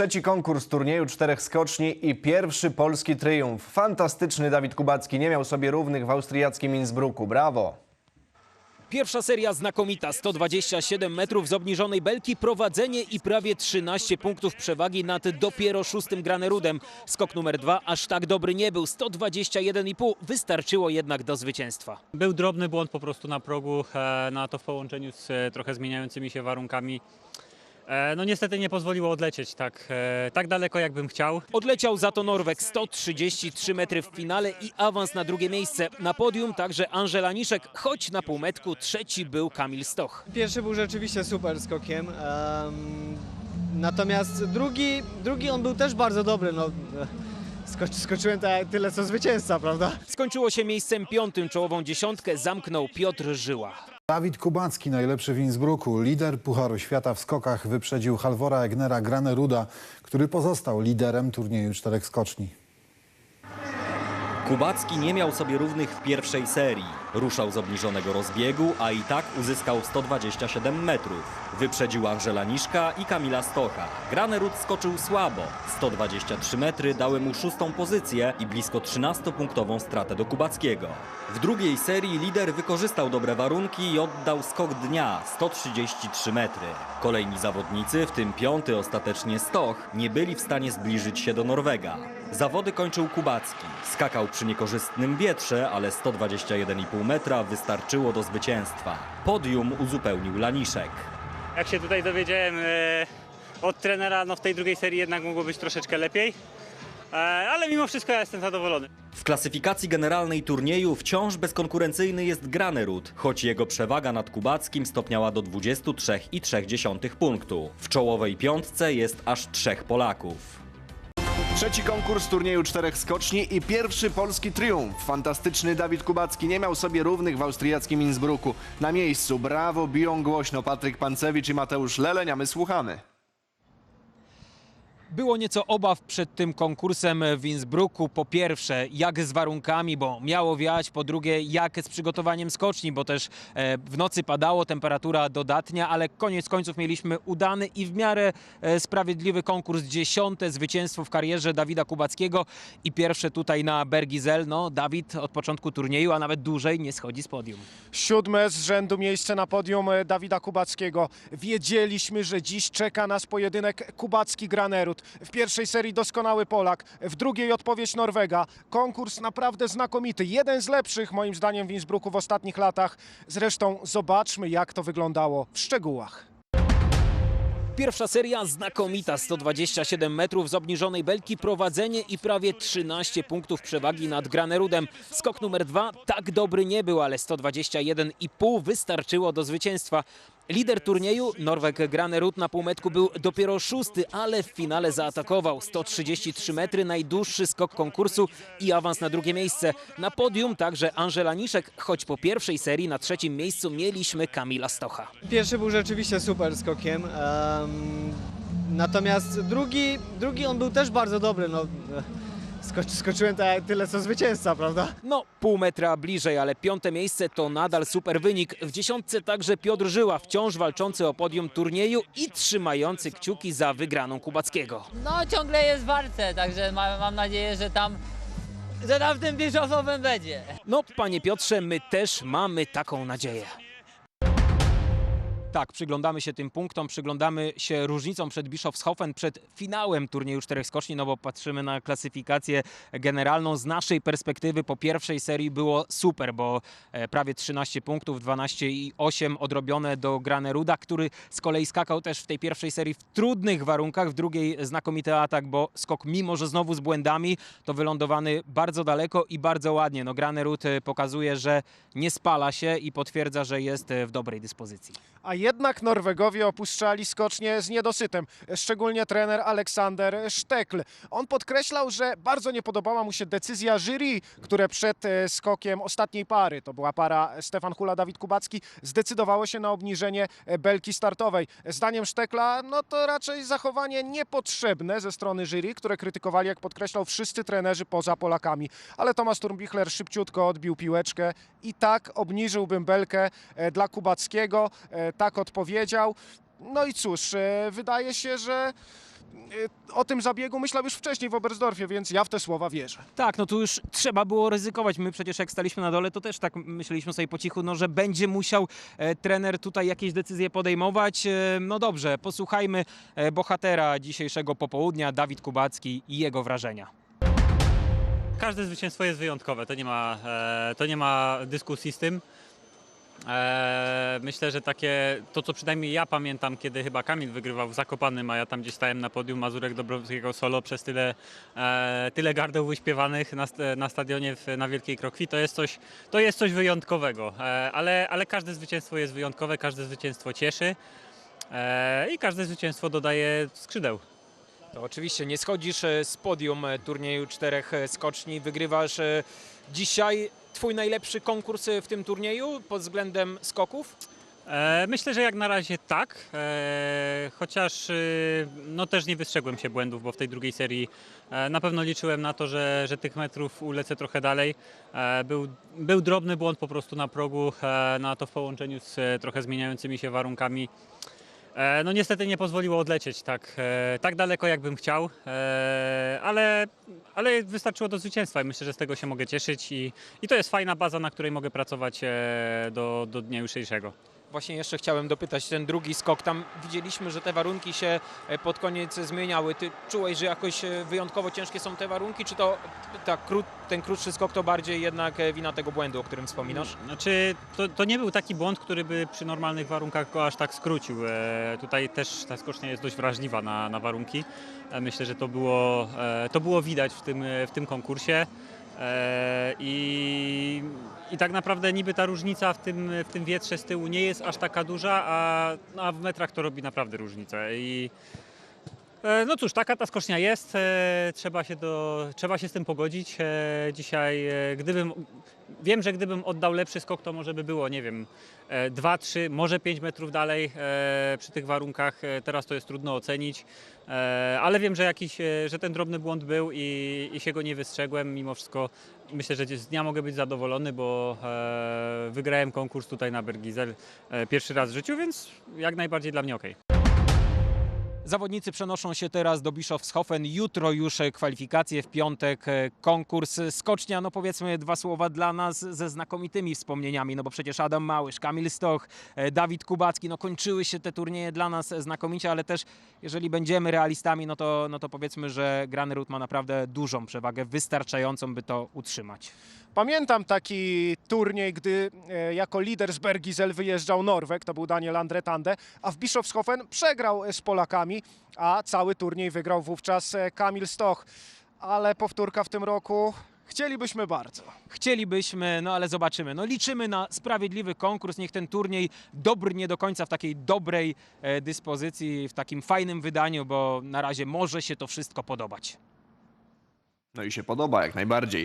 Trzeci konkurs turnieju czterech skoczni i pierwszy polski triumf. Fantastyczny Dawid Kubacki nie miał sobie równych w austriackim Innsbrucku. Brawo! Pierwsza seria znakomita, 127 metrów z obniżonej belki, prowadzenie i prawie 13 punktów przewagi nad dopiero szóstym Granerudem. Skok numer dwa aż tak dobry nie był, 121,5 wystarczyło jednak do zwycięstwa. Był drobny błąd po prostu na progu, e, na to w połączeniu z e, trochę zmieniającymi się warunkami. E, No niestety nie pozwoliło odlecieć tak, e, tak daleko, jakbym chciał. Odleciał za to Norweg 133 metry w finale i awans na drugie miejsce. Na podium także Angela Niszek, choć na półmetku trzeci był Kamil Stoch. Pierwszy był rzeczywiście super skokiem. em, natomiast drugi, drugi on był też bardzo dobry. No, skoczy, skoczyłem ta, tyle co zwycięzca, prawda? Skończyło się miejscem piątym, czołową dziesiątkę zamknął Piotr Żyła. Dawid Kubacki, najlepszy w Innsbrucku, lider Pucharu Świata w skokach, wyprzedził Halvora Egnera Graneruda, który pozostał liderem turnieju czterech skoczni. Kubacki nie miał sobie równych w pierwszej serii. Ruszał z obniżonego rozbiegu, a i tak uzyskał 127 metrów. Wyprzedził Angela Niszka i Kamila Stocha. Granerud skoczył słabo. 123 metry dały mu szóstą pozycję i blisko 13-punktową stratę do Kubackiego. W drugiej serii lider wykorzystał dobre warunki i oddał skok dnia 133 metry. Kolejni zawodnicy, w tym piąty ostatecznie Stoch, nie byli w stanie zbliżyć się do Norwega. Zawody kończył Kubacki. Skakał przy niekorzystnym wietrze, ale 121,5 metra wystarczyło do zwycięstwa. Podium uzupełnił Laniszek. Jak się tutaj dowiedziałem e, od trenera, no w tej drugiej serii jednak mogło być troszeczkę lepiej. E, Ale mimo wszystko ja jestem zadowolony. W klasyfikacji generalnej turnieju wciąż bezkonkurencyjny jest Granerud, choć jego przewaga nad Kubackim stopniała do 23,3 punktu. W czołowej piątce jest aż trzech Polaków. Trzeci konkurs turnieju czterech skoczni i pierwszy polski triumf. Fantastyczny Dawid Kubacki nie miał sobie równych w austriackim Innsbrucku. Na miejscu brawo biją głośno Patryk Pancewicz i Mateusz Leleń, a my słuchamy. Było nieco obaw przed tym konkursem w Innsbrucku. Po pierwsze, jak z warunkami, bo miało wiać. Po drugie, jak z przygotowaniem skoczni, bo też e, w nocy padało, temperatura dodatnia, ale koniec końców mieliśmy udany i w miarę e, sprawiedliwy konkurs. Dziesiąte zwycięstwo w karierze Dawida Kubackiego i pierwsze tutaj na Bergizel. No, Dawid od początku turnieju, a nawet dłużej nie schodzi z podium. Siódme z rzędu miejsce na podium e, Dawida Kubackiego. Wiedzieliśmy, że dziś czeka nas pojedynek W pierwszej serii doskonały Polak, w drugiej odpowiedź Norwega. Konkurs naprawdę znakomity. Jeden z lepszych moim zdaniem w Innsbrucku w ostatnich latach. Zresztą zobaczmy jak to wyglądało w szczegółach. Pierwsza seria znakomita, 127 metrów z obniżonej belki, prowadzenie i prawie 13 punktów przewagi nad Granerudem. Skok numer dwa tak dobry nie był, ale 121,5 wystarczyło do zwycięstwa. Lider turnieju, Norweg Granerud na półmetku był dopiero szósty, ale w finale zaatakował 133 metry, najdłuższy skok konkursu i awans na drugie miejsce. Na podium także Angela Niszek, choć po pierwszej serii na trzecim miejscu mieliśmy Kamila Stocha. Pierwszy był rzeczywiście super skokiem. em, natomiast drugi, drugi on był też bardzo dobry. No, skoczy, skoczyłem ta, tyle co zwycięzca, prawda? No, pół metra bliżej, ale piąte miejsce to nadal super wynik. W dziesiątce także Piotr Żyła, wciąż walczący o podium turnieju i trzymający kciuki za wygraną Kubackiego. No ciągle jest w walce, także ma, mam nadzieję, że tam, że tam w tym bierzofowym będzie. No, panie Piotrze, my też mamy taką nadzieję. Tak, przyglądamy się tym punktom, przyglądamy się różnicom przed Bischofshofen, przed finałem turnieju czterech skoczni, no bo patrzymy na klasyfikację generalną. Z naszej perspektywy po pierwszej serii było super, bo e, prawie 13 punktów, 12 i 8 odrobione do Graneruda, który z kolei skakał też w tej pierwszej serii w trudnych warunkach, w drugiej znakomity atak, bo skok mimo, że znowu z błędami, to wylądowany bardzo daleko i bardzo ładnie. No Granerud e, pokazuje, że nie spala się i potwierdza, że jest e, w dobrej dyspozycji. A jednak Norwegowie opuszczali skocznie z niedosytem, szczególnie trener Aleksander Sztekl. On podkreślał, że bardzo nie podobała mu się decyzja jury, które przed e, skokiem ostatniej pary, to była para Stefan Hula, Dawid Kubacki, zdecydowało się na obniżenie e, belki startowej. Zdaniem Sztekla, no to raczej zachowanie niepotrzebne ze strony jury, które krytykowali, jak podkreślał, wszyscy trenerzy poza Polakami. Ale Tomasz Turmbichler szybciutko odbił piłeczkę i tak obniżyłbym belkę e, dla Kubackiego. Tak tak odpowiedział. No i cóż, e, wydaje się, że e, o tym zabiegu myślał już wcześniej w Oberstdorfie, więc ja w te słowa wierzę. Tak, no tu już trzeba było ryzykować. My przecież jak staliśmy na dole, to też tak myśleliśmy sobie po cichu, no, że będzie musiał e, trener tutaj jakieś decyzje podejmować. E, no dobrze, posłuchajmy e, bohatera dzisiejszego popołudnia, Dawid Kubacki i jego wrażenia. Każde zwycięstwo jest wyjątkowe, to nie ma, e, to nie ma dyskusji z tym. E, myślę, że takie, to co przynajmniej ja pamiętam, kiedy chyba Kamil wygrywał w Zakopanym, a ja tam gdzieś stałem na podium Mazurek Dobrowskiego solo przez tyle, e, tyle gardeł wyśpiewanych na, na stadionie w, na Wielkiej Krokwi, to jest coś, to jest coś wyjątkowego. E, ale, ale każde zwycięstwo jest wyjątkowe, każde zwycięstwo cieszy i każde zwycięstwo dodaje skrzydeł. To oczywiście nie schodzisz e, z podium e, turnieju czterech e, skoczni, wygrywasz dzisiaj twój najlepszy konkurs e, w tym turnieju pod względem skoków. E, Myślę, że jak na razie tak, e, chociaż no też nie wystrzegłem się błędów, bo w tej drugiej serii na pewno liczyłem na to, że, że tych metrów ulecę trochę dalej. Był, był drobny błąd po prostu na progu, na to w połączeniu z trochę zmieniającymi się warunkami. E, No niestety nie pozwoliło odlecieć tak, e, tak daleko, jakbym chciał, e, ale, ale wystarczyło do zwycięstwa i myślę, że z tego się mogę cieszyć i, i to jest fajna baza, na której mogę pracować do, do dnia jutrzejszego. Właśnie jeszcze chciałem dopytać, ten drugi skok, tam widzieliśmy, że te warunki się e, pod koniec zmieniały. Ty czułeś, że jakoś e, wyjątkowo ciężkie są te warunki, czy to ta, ten krótszy skok to bardziej jednak e, wina tego błędu, o którym wspominasz? Znaczy, to, to nie był taki błąd, który by przy normalnych warunkach go aż tak skrócił. E, tutaj też ta skocznia jest dość wrażliwa na, na warunki. E, myślę, że to było, e, to było widać w tym, w tym konkursie. I, I tak naprawdę niby ta różnica w tym, w tym wietrze z tyłu nie jest aż taka duża, a, no, a w metrach to robi naprawdę różnicę. I, E, No cóż, taka ta skocznia jest, e, trzeba się, do, trzeba się z tym pogodzić. E, Dzisiaj, gdybym, wiem, że gdybym oddał lepszy skok, to może by było, nie wiem, 2, 3, może 5 metrów dalej e, przy tych warunkach. E, Teraz to jest trudno ocenić, E, ale wiem, że, jakiś, e, że ten drobny błąd był i, i się go nie wystrzegłem. Mimo wszystko myślę, że z dnia mogę być zadowolony, bo e, wygrałem konkurs tutaj na Bergizel e, pierwszy raz w życiu, więc jak najbardziej dla mnie okej. Zawodnicy przenoszą się teraz do Bischofshofen. Jutro już e, kwalifikacje, w piątek e, konkurs skocznia. No powiedzmy dwa słowa dla nas ze znakomitymi wspomnieniami, no bo przecież Adam Małysz, Kamil Stoch, e, Dawid Kubacki, no kończyły się te turnieje dla nas znakomicie, ale też jeżeli będziemy realistami, no to, no to powiedzmy, że Granerud ma naprawdę dużą przewagę, wystarczającą, by to utrzymać. Pamiętam taki turniej, gdy e, jako lider z Bergizel wyjeżdżał Norweg, to był Daniel Andretande, a w Bischofshofen przegrał e, z Polakami, a cały turniej wygrał wówczas e, Kamil Stoch. Ale powtórka w tym roku chcielibyśmy bardzo. Chcielibyśmy, no ale zobaczymy. No liczymy na sprawiedliwy konkurs. Niech ten turniej dobrnie do końca w takiej dobrej e, dyspozycji, w takim fajnym wydaniu, bo na razie może się to wszystko podobać. No i się podoba jak najbardziej.